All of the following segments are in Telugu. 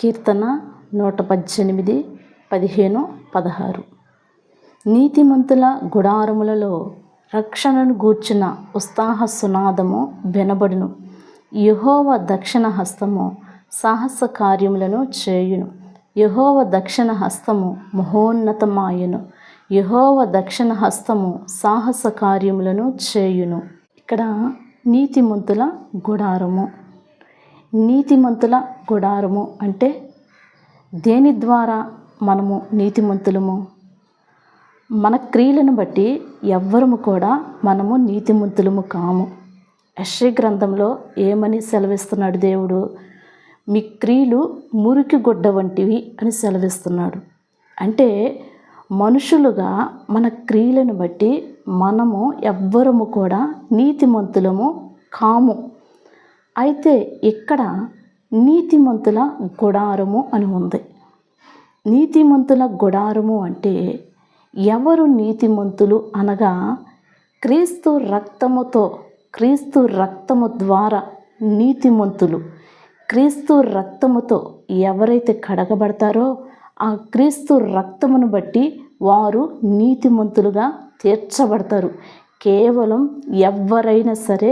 కీర్తన నూట పద్దెనిమిది పదిహేను పదహారు. నీతిమంతుల గుడారములలో రక్షణను గూర్చిన ఉత్సాహ సునాదము వినబడును. యహోవ దక్షిణ హస్తము సాహస కార్యములను చేయును. యహోవ దక్షిణ హస్తము మహోన్నతమాయను. యహోవ దక్షిణ హస్తము సాహస కార్యములను చేయును. ఇక్కడ నీతిమంతుల గుడారము. నీతిమంతుల గుడారము అంటే దేని ద్వారా మనము నీతిమంతులము? మన క్రియలను బట్టి ఎవ్వరము కూడా మనము నీతిమంతులము కాము. యశ్రీ గ్రంథంలో ఏమని సెలవిస్తున్నాడు దేవుడు? మీ క్రియలు మురికి గుడ్డ వంటివి అని సెలవిస్తున్నాడు. అంటే మనుషులుగా మన క్రియలను బట్టి మనము ఎవ్వరము కూడా నీతిమంతులము కాము. అయితే ఇక్కడ నీతిమంతుల గుడారము అని ఉంది. నీతిమంతుల గుడారము అంటే ఎవరు నీతిమంతులు అనగా క్రీస్తు రక్తముతో క్రీస్తు రక్తము ద్వారా నీతిమంతులు. క్రీస్తు రక్తముతో ఎవరైతే కడగబడతారో ఆ క్రీస్తు రక్తమును బట్టి వారు నీతిమంతులుగా తీర్చబడతారు. కేవలం ఎవరైనా సరే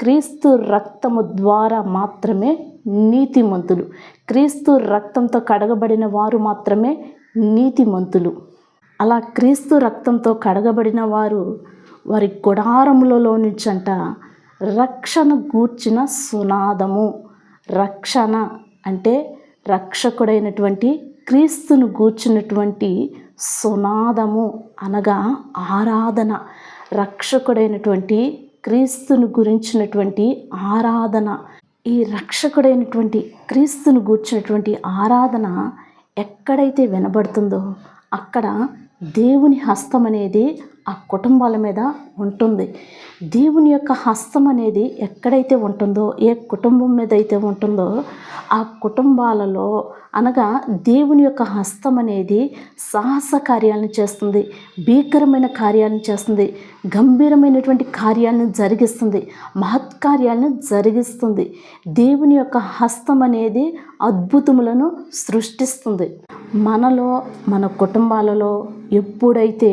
క్రీస్తు రక్తము ద్వారా మాత్రమే నీతిమంతులు. క్రీస్తు రక్తంతో కడగబడిన వారు మాత్రమే నీతిమంతులు. అలా క్రీస్తు రక్తంతో కడగబడిన వారు వారి గుడారములలో నుంచంట రక్షణ గూర్చిన సునాదము. రక్షణ అంటే రక్షకుడైనటువంటి క్రీస్తును గూర్చినటువంటి సునాదము అనగా ఆరాధన. రక్షకుడైనటువంటి క్రీస్తును గురించినటువంటి ఆరాధన ఈ రక్షకుడైనటువంటి క్రీస్తును గూర్చినటువంటి ఆరాధన ఎక్కడైతే వినబడుతుందో అక్కడ దేవుని హస్తం అనేది ఆ కుటుంబాల మీద ఉంటుంది. దేవుని యొక్క హస్తం అనేది ఎక్కడైతే ఉంటుందో ఏ కుటుంబం మీద అయితే ఉంటుందో ఆ కుటుంబాలలో అనగా దేవుని యొక్క హస్తం అనేది సాహస కార్యాలను చేస్తుంది భీకరమైన కార్యాలను చేస్తుంది గంభీరమైనటువంటి కార్యాలను జరిగిస్తుంది మహత్కార్యాలను జరిగిస్తుంది. దేవుని యొక్క హస్తం అనేది అద్భుతములను సృష్టిస్తుంది. మనలో మన కుటుంబాలలో ఎప్పుడైతే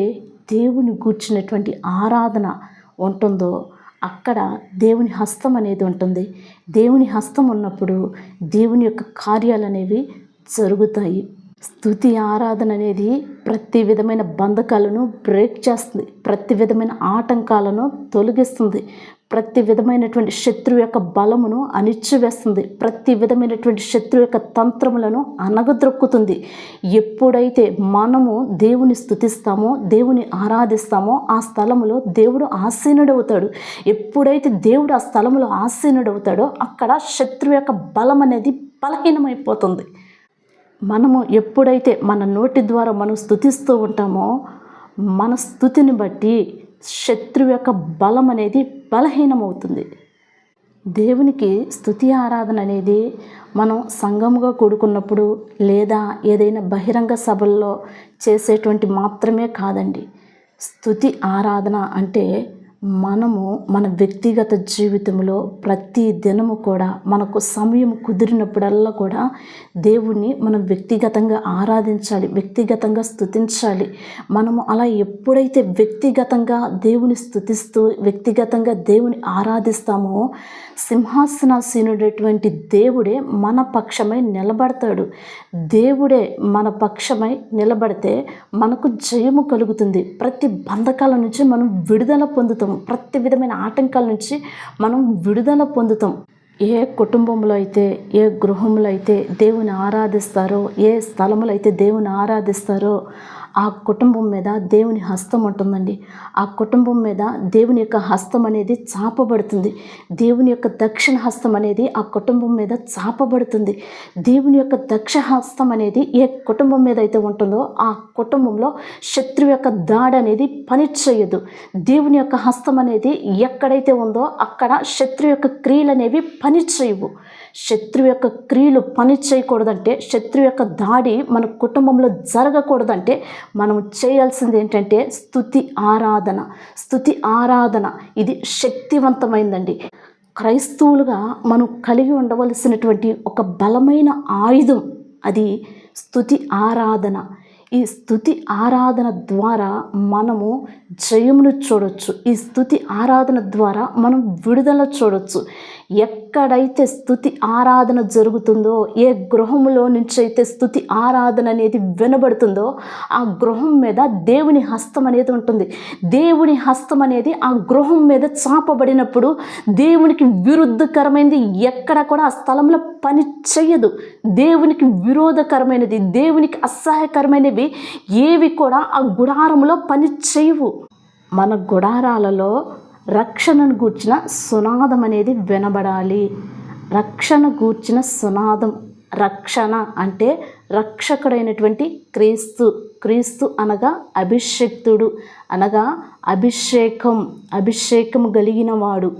దేవుని గూర్చినటువంటి ఆరాధన ఉంటుందో అక్కడ దేవుని హస్తం అనేది ఉంటుంది. దేవుని హస్తం ఉన్నప్పుడు దేవుని యొక్క కార్యాలు అనేవి జరుగుతాయి. స్థుతి ఆరాధన అనేది ప్రతి విధమైన బంధకాలను బ్రేక్ చేస్తుంది. ప్రతి విధమైన ఆటంకాలను తొలగిస్తుంది. ప్రతి విధమైనటువంటి శత్రువు యొక్క బలమును అణిచివేస్తుంది. ప్రతి విధమైనటువంటి శత్రువు యొక్క తంత్రములను అనగద్రొక్కుతుంది ఎప్పుడైతే మనము దేవుని స్థుతిస్తామో దేవుని ఆరాధిస్తామో ఆ స్థలములో దేవుడు ఆసీనుడవుతాడు. ఎప్పుడైతే దేవుడు ఆ స్థలములో ఆసీనుడవుతాడో అక్కడ శత్రువు యొక్క బలం అనేది బలహీనమైపోతుంది. మనము ఎప్పుడైతే మన నోటి ద్వారా మనం స్థుతిస్తూ ఉంటామో మన స్థుతిని బట్టి శత్రువు యొక్క బలం అనేది బలహీనమవుతుంది. దేవునికి స్థుతి ఆరాధన అనేది మనం సంఘముగా కూడుకున్నప్పుడు లేదా ఏదైనా బహిరంగ సభల్లో చేసేటువంటి మాత్రమే కాదండి. స్థుతి ఆరాధన అంటే మనము మన వ్యక్తిగత జీవితంలో ప్రతి దినము కూడా మనకు సమయం కుదిరినప్పుడల్లా కూడా దేవుణ్ణి మనం వ్యక్తిగతంగా ఆరాధించాలి వ్యక్తిగతంగా స్థుతించాలి మనము అలా ఎప్పుడైతే వ్యక్తిగతంగా దేవుని స్థుతిస్తూ వ్యక్తిగతంగా దేవుని ఆరాధిస్తామో సింహాసనాసీనుడైనటువంటి దేవుడే మన పక్షమై నిలబడతాడు. దేవుడే మన పక్షమై నిలబడితే మనకు జయము కలుగుతుంది. ప్రతి బంధకాల నుంచి మనం విడుదల పొందుతాము. ప్రతి విధమైన ఆటంకాల నుంచి మనం విడుదల పొందుతాం. ఏ కుటుంబంలో అయితే ఏ గృహంలో అయితే దేవుని ఆరాధిస్తారో ఏ స్థలములో అయితే దేవుని ఆరాధిస్తారో ఆ కుటుంబం మీద దేవుని హస్తం ఉంటుందండి. ఆ కుటుంబం మీద దేవుని యొక్క హస్తం అనేది చాపబడుతుంది. దేవుని యొక్క దక్షిణ హస్తం అనేది ఆ కుటుంబం మీద చాపబడుతుంది. దేవుని యొక్క దక్ష హస్తం అనేది ఏ కుటుంబం మీద అయితే ఉంటుందో ఆ కుటుంబంలో శత్రువు యొక్క దాడి అనేది పని చేయదు. దేవుని యొక్క హస్తం అనేది ఎక్కడైతే ఉందో అక్కడ శత్రు యొక్క క్రియలు అనేవి పని చేయవు. యొక్క క్రియలు పని చేయకూడదంటే శత్రువు యొక్క దాడి మన కుటుంబంలో జరగకూడదంటే మనం చేయాల్సింది ఏంటంటే స్థుతి ఆరాధన. స్థుతి ఆరాధన. ఇది శక్తివంతమైందండి. క్రైస్తవులుగా మనం కలిగి ఉండవలసినటువంటి ఒక బలమైన ఆయుధం అది స్థుతి ఆరాధన. ఈ స్థుతి ఆరాధన ద్వారా మనము జయమును చూడొచ్చు. ఈ స్థుతి ఆరాధన ద్వారా మనం విడుదల చూడొచ్చు. ఎక్కడైతే స్థుతి ఆరాధన జరుగుతుందో ఏ గృహములో నుంచి అయితే స్థుతి ఆరాధన అనేది వినబడుతుందో ఆ గృహం మీద దేవుని హస్తం అనేది ఉంటుంది. దేవుని హస్తం అనేది ఆ గృహం మీద చాపబడినప్పుడు దేవునికి విరుద్ధకరమైనది ఎక్కడ కూడా ఆ స్థలంలో పని చెయ్యదు. దేవునికి విరోధకరమైనది దేవునికి అసహ్యకరమైనవి ఏవి కూడా ఆ గుడారంలో పని చేయవు మన గుడారాలలో రక్షణను గూర్చిన సునాదం అనేది వినబడాలి. రక్షణ గూర్చిన సునాదం రక్షణ అంటే రక్షకుడైనటువంటి క్రీస్తు. క్రీస్తు అనగా అభిషక్తుడు అనగా అభిషేకం అభిషేకం కలిగిన వాడు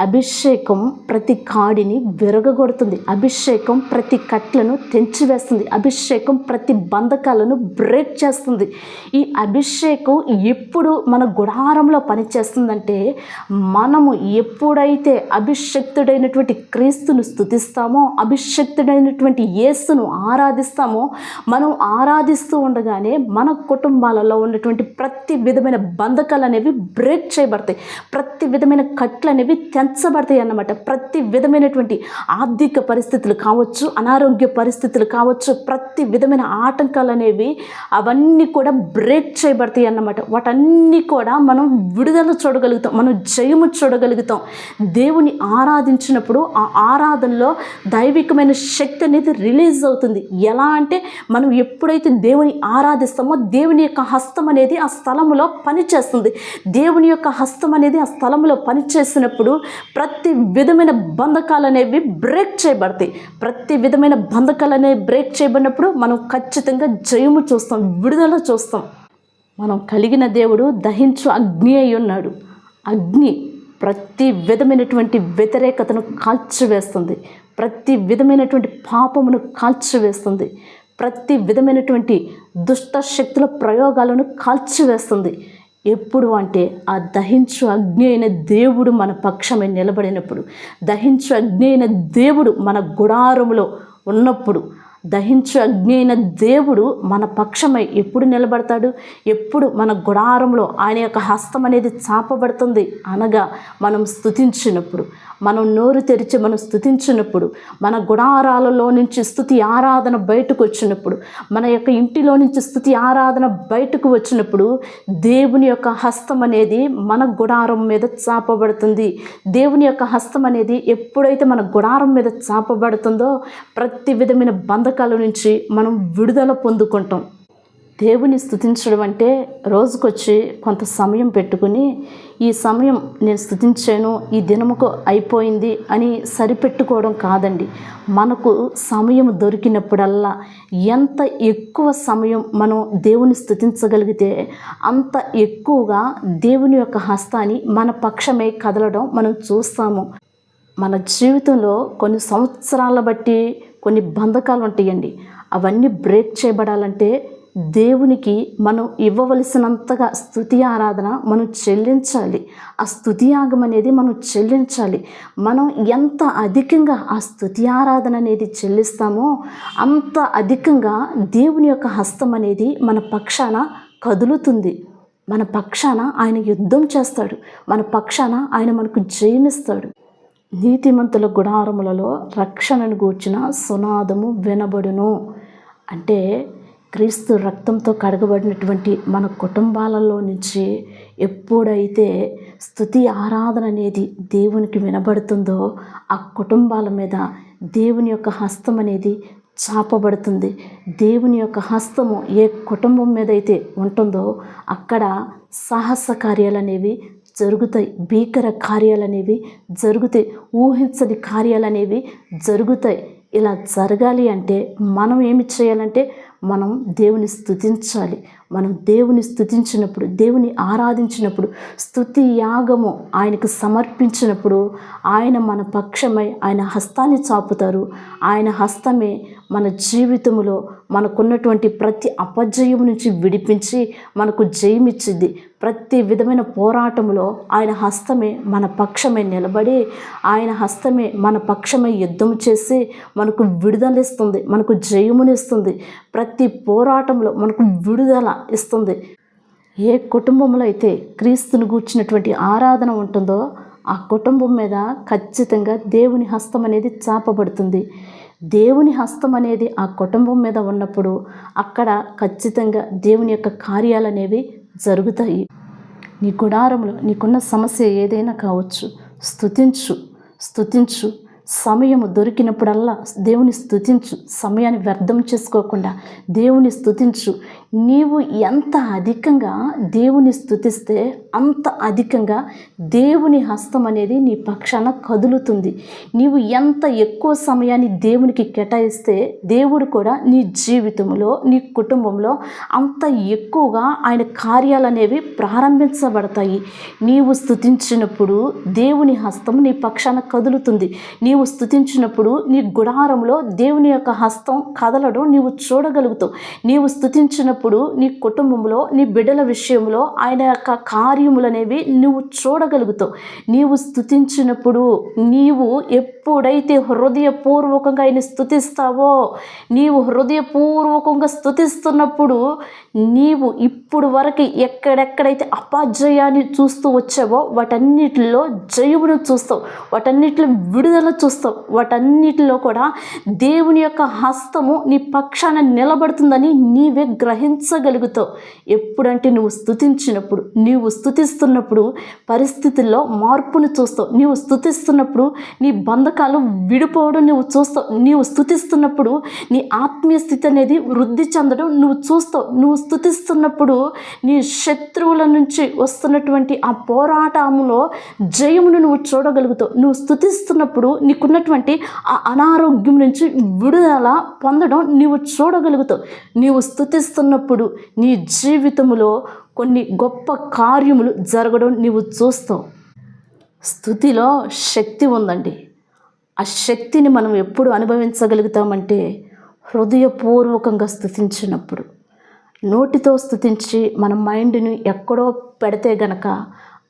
అభిషేకం ప్రతి కాడిని విరగగొడుతుంది. అభిషేకం ప్రతి కట్లను తెంచివేస్తుంది. అభిషేకం ప్రతి బంధకాలను బ్రేక్ చేస్తుంది. ఈ అభిషేకం ఎప్పుడు మన గుడారంలో పనిచేస్తుందంటే మనము ఎప్పుడైతే అభిషక్తుడైనటువంటి క్రీస్తును స్థుతిస్తామో అభిషక్తుడైనటువంటి యేసును ఆరాధిస్తామో మనం ఆరాధిస్తూ ఉండగానే మన కుటుంబాలలో ఉన్నటువంటి ప్రతి విధమైన బంధకాలు అనేవి బ్రేక్ చేయబడతాయి. ప్రతి విధమైన కట్లు అనేవి తెంచబడతాయి అన్నమాట. ప్రతి విధమైనటువంటి ఆర్థిక పరిస్థితులు కావచ్చు అనారోగ్య పరిస్థితులు కావచ్చు ప్రతి విధమైన ఆటంకాలు అనేవి అవన్నీ కూడా బ్రేక్ చేయబడతాయి అన్నమాట. వాటన్నీ కూడా మనం విడుదల చూడగలుగుతాం మనం జయము చూడగలుగుతాం. దేవుని ఆరాధించినప్పుడు ఆ ఆరాధనలో దైవికమైన శక్తి అనేది రిలీజ్ అవుతుంది. ఎలా అంటే మనం ఎప్పుడైతే దేవుని ఆరాధిస్తామో దేవుని యొక్క హస్తం అనేది ఆ స్థలంలో పనిచేస్తుంది. దేవుని యొక్క హస్తం అనేది ఆ స్థలంలో పనిచేసినప్పుడు ప్రతి విధమైన బంధకాలు అనేవి బ్రేక్ చేయబడతాయి. ప్రతి విధమైన బంధకాలు అనేవి బ్రేక్ చేయబడినప్పుడు మనం ఖచ్చితంగా జయము చూస్తాం విడుదల చూస్తాం. మనం కలిగిన దేవుడు దహించు అగ్ని అయి ఉన్నాడు. అగ్ని ప్రతి విధమైనటువంటి వ్యతిరేకతను కాల్చివేస్తుంది. ప్రతి విధమైనటువంటి పాపమును కాల్చివేస్తుంది. ప్రతి విధమైనటువంటి దుష్ట శక్తుల ప్రయోగాలను కాల్చివేస్తుంది. ఎప్పుడు అంటే ఆ దహించు అగ్ని అయిన దేవుడు మన పక్షమే నిలబడినప్పుడు దహించు అగ్ని అయిన దేవుడు మన గుడారములో ఉన్నప్పుడు దహించు అగ్ని అయిన దేవుడు మన పక్షమై ఎప్పుడు నిలబడతాడు? ఎప్పుడు మన గుడారంలో ఆయన యొక్క హస్తం అనేది చాపబడుతుంది? అనగా మనం స్థుతించినప్పుడు మనం నోరు తెరిచి మనం స్థుతించినప్పుడు మన గుడారాలలో నుంచి స్థుతి ఆరాధన బయటకు వచ్చినప్పుడు మన యొక్క ఇంటిలో నుంచి స్థుతి ఆరాధన బయటకు వచ్చినప్పుడు దేవుని యొక్క హస్తం అనేది మన గుడారం మీద చాపబడుతుంది. దేవుని యొక్క హస్తం అనేది ఎప్పుడైతే మన గుడారం మీద చాపబడుతుందో ప్రతి విధమైన బంధ బంధకాల నుంచి మనం విడుదల పొందుకుంటాం. దేవుని స్థుతించడం అంటే రోజుకొచ్చి కొంత సమయం పెట్టుకుని ఈ సమయం నేను స్థుతించాను ఈ దినముకు అయిపోయింది అని సరిపెట్టుకోవడం కాదండి. మనకు సమయం దొరికినప్పుడల్లా ఎంత ఎక్కువ సమయం మనం దేవుని స్థుతించగలిగితే అంత ఎక్కువగా దేవుని యొక్క హస్తాన్ని మన పక్షమే కదలడం మనం చూస్తాము. మన జీవితంలో కొన్ని సంవత్సరాల బట్టి కొన్ని బంధకాలు ఉంటాయండి అవన్నీ బ్రేక్ చేయబడాలంటే దేవునికి మనం ఇవ్వవలసినంతగా స్థుతి ఆరాధన మనం చెల్లించాలి. ఆ స్థుతి యాగం అనేది మనం చెల్లించాలి. మనం ఎంత అధికంగా ఆ స్థుతి ఆరాధన అనేది చెల్లిస్తామో అంత అధికంగా దేవుని యొక్క హస్తం అనేది మన పక్షాన కదులుతుంది. మన పక్షాన ఆయన యుద్ధం చేస్తాడు. మన పక్షాన ఆయన మనకు జయమిస్తాడు. నీతిమంతుల గుడారములలో రక్షణను గూర్చిన సునాదము వినబడును. అంటే క్రీస్తు రక్తంతో కడగబడినటువంటి మన కుటుంబాలలో నుంచి ఎప్పుడైతే స్థుతి ఆరాధన అనేది దేవునికి వినబడుతుందో ఆ కుటుంబాల మీద దేవుని యొక్క హస్తం అనేది చాపబడుతుంది. దేవుని యొక్క హస్తము ఏ కుటుంబం మీద అయితే ఉంటుందో అక్కడ సాహస కార్యాలు అనేవి జరుగుతాయి. భీకర కార్యాలనేవి జరుగుతాయి. ఊహించని కార్యాలనేవి జరుగుతాయి. ఇలా జరగాలి అంటే మనం ఏమి చేయాలంటే మనం దేవుని స్థుతించాలి మనం దేవుని స్థుతించినప్పుడు దేవుని ఆరాధించినప్పుడు స్థుతి యాగము ఆయనకు సమర్పించినప్పుడు ఆయన మన పక్షమై ఆయన హస్తాన్ని చాపుతారు. ఆయన హస్తమే మన జీవితంలో మనకున్నటువంటి ప్రతి అపజయం నుంచి విడిపించి మనకు జయమిచ్చింది. ప్రతి విధమైన పోరాటంలో ఆయన హస్తమే మన పక్షమే నిలబడి ఆయన హస్తమే మన పక్షమే యుద్ధం చేసి మనకు విడుదలిస్తుంది మనకు జయమునిస్తుంది. ప్రతి పోరాటంలో మనకు విడుదల ఇస్తుంది. ఏ కుటుంబంలో అయితే క్రీస్తుని గూర్చినటువంటి ఆరాధన ఉంటుందో ఆ కుటుంబం మీద ఖచ్చితంగా దేవుని హస్తం అనేది చాపబడుతుంది. దేవుని హస్తం అనేది ఆ కుటుంబం మీద ఉన్నప్పుడు అక్కడ ఖచ్చితంగా దేవుని యొక్క కార్యాలు అనేవి జరుగుతాయి. నీ గుడారంలో నీకున్న సమస్య ఏదైనా కావచ్చు స్థుతించు స్థుతించు సమయము దొరికినప్పుడల్లా దేవుని స్థుతించు సమయాన్ని వ్యర్థం చేసుకోకుండా దేవుని స్థుతించు నీవు ఎంత అధికంగా దేవుని స్థుతిస్తే అంత అధికంగా దేవుని హస్తం అనేది నీ పక్షాన కదులుతుంది. నీవు ఎంత ఎక్కువ సమయాన్ని దేవునికి కేటాయిస్తే దేవుడు కూడా నీ జీవితంలో నీ కుటుంబంలో అంత ఎక్కువగా ఆయన కార్యాలు అనేవి ప్రారంభించబడతాయి. నీవు స్థుతించినప్పుడు దేవుని హస్తం నీ పక్షాన కదులుతుంది. నీవు స్థుతించినప్పుడు నీ గుడారంలో దేవుని యొక్క హస్తం కదలడం నీవు చూడగలుగుతావు. నీవు ఉన్నప్పుడు నీ కుటుంబంలో నీ బిడ్డల విషయంలో ఆయన యొక్క కార్యములు అనేవి నువ్వు చూడగలుగుతావు. నీవు స్థుతించినప్పుడు నీవు ఎప్పుడైతే హృదయపూర్వకంగా ఆయన స్థుతిస్తావో నీవు హృదయపూర్వకంగా స్థుతిస్తున్నప్పుడు నీవు ఇప్పుడు వరకు ఎక్కడెక్కడైతే అపాజయాన్ని చూస్తూ వచ్చావో వాటన్నిటిలో జయమును చూస్తావు. వాటన్నిటిలో విడుదల చూస్తావు. వాటన్నిటిలో కూడా దేవుని యొక్క హస్తము నీ పక్షాన నిలబడుతుందని నీవే స్థుతించగలుగుతావు ఎప్పుడంటే నువ్వు స్థుతించినప్పుడు నీవు స్థుతిస్తున్నప్పుడు పరిస్థితుల్లో మార్పును చూస్తావు. నీవు స్థుతిస్తున్నప్పుడు నీ బంధకాలు విడిపోవడం నువ్వు చూస్తావు. నీవు స్థుతిస్తున్నప్పుడు నీ ఆత్మీయ స్థితి అనేది వృద్ధి చెందడం నువ్వు చూస్తావు. నువ్వు స్థుతిస్తున్నప్పుడు నీ శత్రువుల నుంచి వస్తున్నటువంటి ఆ పోరాటంలో జయమును నువ్వు చూడగలుగుతావు. నువ్వు స్థుతిస్తున్నప్పుడు నీకున్నటువంటి ఆ అనారోగ్యం నుంచి విడుదల పొందడం నీవు చూడగలుగుతావు. నీవు ఉన్నప్పుడు నీ జీవితంలో కొన్ని గొప్ప కార్యములు జరగడం నీవు చూస్తావు. స్థుతిలో శక్తి ఉందండి. ఆ శక్తిని మనం ఎప్పుడు అనుభవించగలుగుతామంటే హృదయపూర్వకంగా స్థుతించినప్పుడు. నోటితో స్థుతించి మన మైండ్ని ఎక్కడో పెడితే గనక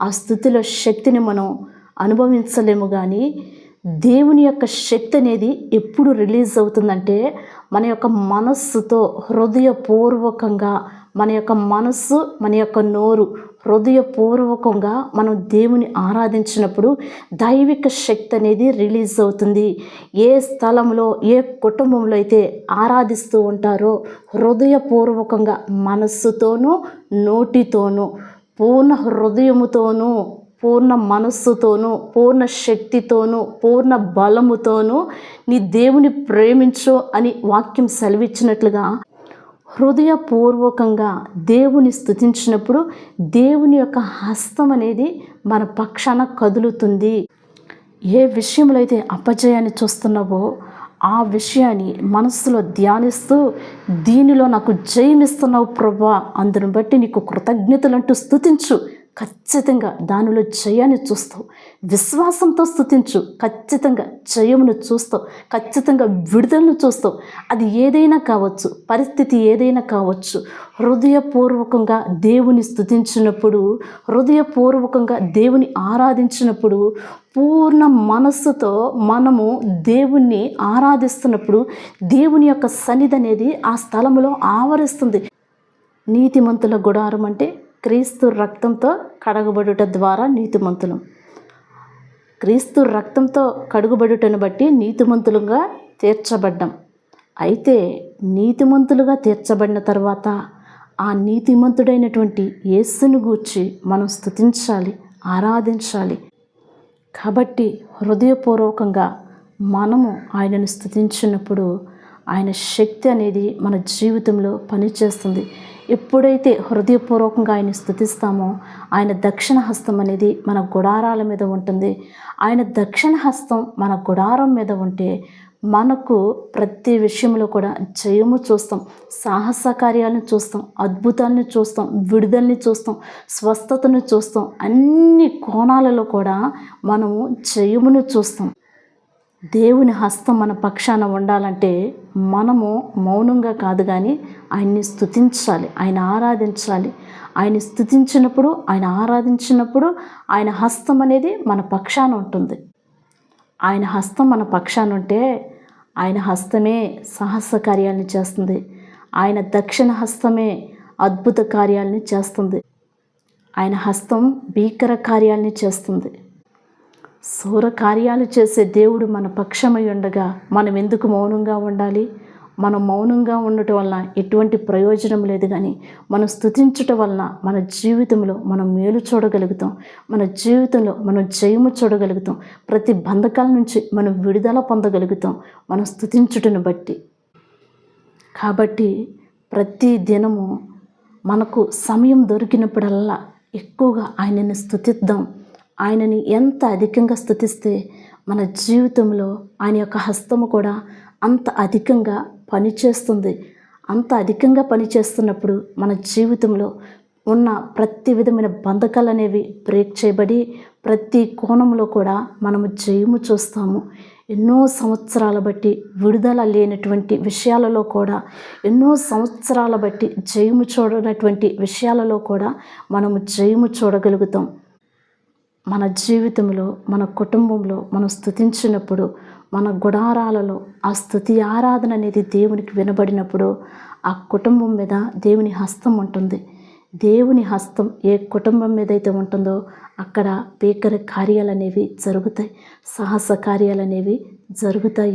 ఆ స్థుతిలో శక్తిని మనం అనుభవించలేము కానీ Hmm. దేవుని యొక్క శక్తి అనేది ఎప్పుడు రిలీజ్ అవుతుందంటే మన యొక్క మనస్సుతో హృదయపూర్వకంగా మన యొక్క మనస్సు మన యొక్క నోరు హృదయపూర్వకంగా మనం దేవుని ఆరాధించినప్పుడు దైవిక శక్తి అనేది రిలీజ్ అవుతుంది. ఏ స్థలంలో ఏ కుటుంబంలో అయితే ఆరాధిస్తూ ఉంటారో హృదయపూర్వకంగా మనస్సుతోనూ నోటితోనూ పూర్ణ హృదయముతోనూ పూర్ణ మనస్సుతోనూ పూర్ణ శక్తితోనూ పూర్ణ బలముతోనూ నీ దేవుని ప్రేమించు అని వాక్యం సెలవిచ్చినట్లుగా హృదయపూర్వకంగా దేవుని స్థుతించినప్పుడు దేవుని యొక్క హస్తం అనేది మన పక్షాన కదులుతుంది. ఏ విషయంలో అయితే అపజయాన్ని చూస్తున్నావో ఆ విషయాన్ని మనస్సులో ధ్యానిస్తూ దీనిలో నాకు జయమిస్తున్నావు ప్రభా అందును బట్టి నీకు కృతజ్ఞతలు అంటూ స్థుతించు ఖచ్చితంగా దానిలో జయాన్ని చూస్తావు. విశ్వాసంతో స్థుతించు ఖచ్చితంగా జయమును చూస్తావు. ఖచ్చితంగా విడుదలను చూస్తావు. అది ఏదైనా కావచ్చు. పరిస్థితి ఏదైనా కావచ్చు. హృదయపూర్వకంగా దేవుని స్థుతించినప్పుడు హృదయపూర్వకంగా దేవుని ఆరాధించినప్పుడు పూర్ణ మనస్సుతో మనము దేవుణ్ణి ఆరాధిస్తున్నప్పుడు దేవుని యొక్క సన్నిధి అనేది ఆ స్థలంలో ఆవరిస్తుంది. నీతిమంతుల గుడారం అంటే క్రీస్తు రక్తంతో కడగబడుట ద్వారా నీతిమంతులం. క్రీస్తు రక్తంతో కడుగుబడుటను బట్టి నీతిమంతులుగా తీర్చబడ్డం. అయితే నీతిమంతులుగా తీర్చబడిన తర్వాత ఆ నీతిమంతుడైనటువంటి యేసును గూర్చి మనం స్థుతించాలి ఆరాధించాలి. కాబట్టి హృదయపూర్వకంగా మనము ఆయనను స్థుతించినప్పుడు ఆయన శక్తి అనేది మన జీవితంలో పనిచేస్తుంది. ఎప్పుడైతే హృదయపూర్వకంగా ఆయన స్థుతిస్తామో ఆయన దక్షిణ హస్తం అనేది మన గుడారాల మీద ఉంటుంది. ఆయన దక్షిణ హస్తం మన గుడారం మీద ఉంటే మనకు ప్రతి విషయంలో కూడా జయము చూస్తాం. సాహస కార్యాలను చూస్తాం. అద్భుతాలను చూస్తాం. విడుదలని చూస్తాం. స్వస్థతను చూస్తాం. అన్ని కోణాలలో కూడా మనము జయమును చూస్తాం. దేవుని హస్తం మన పక్షాన ఉండాలంటే మనము మౌనంగా కాదు కానీ ఆయన్ని స్తుతించాలి ఆయన ఆరాధించాలి. ఆయన స్థుతించినప్పుడు ఆయన ఆరాధించినప్పుడు ఆయన హస్తం అనేది మన పక్షాన ఉంటుంది. ఆయన హస్తం మన పక్షాన ఉంటే ఆయన హస్తమే సాహస కార్యాలను చేస్తుంది. ఆయన దక్షిణ హస్తమే అద్భుత కార్యాలని చేస్తుంది. ఆయన హస్తం భీకర కార్యాలని చేస్తుంది. సూర కార్యాలు చేసే దేవుడు మన పక్షమై ఉండగా మనం ఎందుకు మౌనంగా ఉండాలి? మనం మౌనంగా ఉండటం వలన ఎటువంటి ప్రయోజనం లేదు కానీ మనం స్థుతించటం వలన మన జీవితంలో మనం మేలు చూడగలుగుతాం. మన జీవితంలో మనం జయము చూడగలుగుతాం. ప్రతి బంధకాల నుంచి మనం విడుదల పొందగలుగుతాం. మనం స్థుతించుటను బట్టి. కాబట్టి ప్రతి దినము మనకు సమయం దొరికినప్పుడల్లా ఎక్కువగా ఆయనని స్థుతిద్దాం ఆయనని ఎంత అధికంగా స్థుతిస్తే మన జీవితంలో ఆయన యొక్క హస్తము కూడా అంత అధికంగా పనిచేస్తుంది. అంత అధికంగా పనిచేస్తున్నప్పుడు మన జీవితంలో ఉన్న ప్రతి విధమైన బంధకాలు అనేవి బ్రేక్ చేయబడి ప్రతి కోణంలో కూడా మనము జయము చూస్తాము. ఎన్నో సంవత్సరాల బట్టి విడుదల లేనటువంటి విషయాలలో కూడా ఎన్నో సంవత్సరాల బట్టి జయము చూడనటువంటి విషయాలలో కూడా మనము జయము చూడగలుగుతాం. మన జీవితంలో మన కుటుంబంలో మనం స్థుతించినప్పుడు మన గుడారాలలో ఆ స్థుతి ఆరాధన అనేది దేవునికి వినబడినప్పుడు ఆ కుటుంబం మీద దేవుని హస్తం ఉంటుంది. దేవుని హస్తం ఏ కుటుంబం మీద అయితే ఉంటుందో అక్కడ భీకర కార్యాలు అనేవి జరుగుతాయి. సాహస కార్యాలు అనేవి జరుగుతాయి.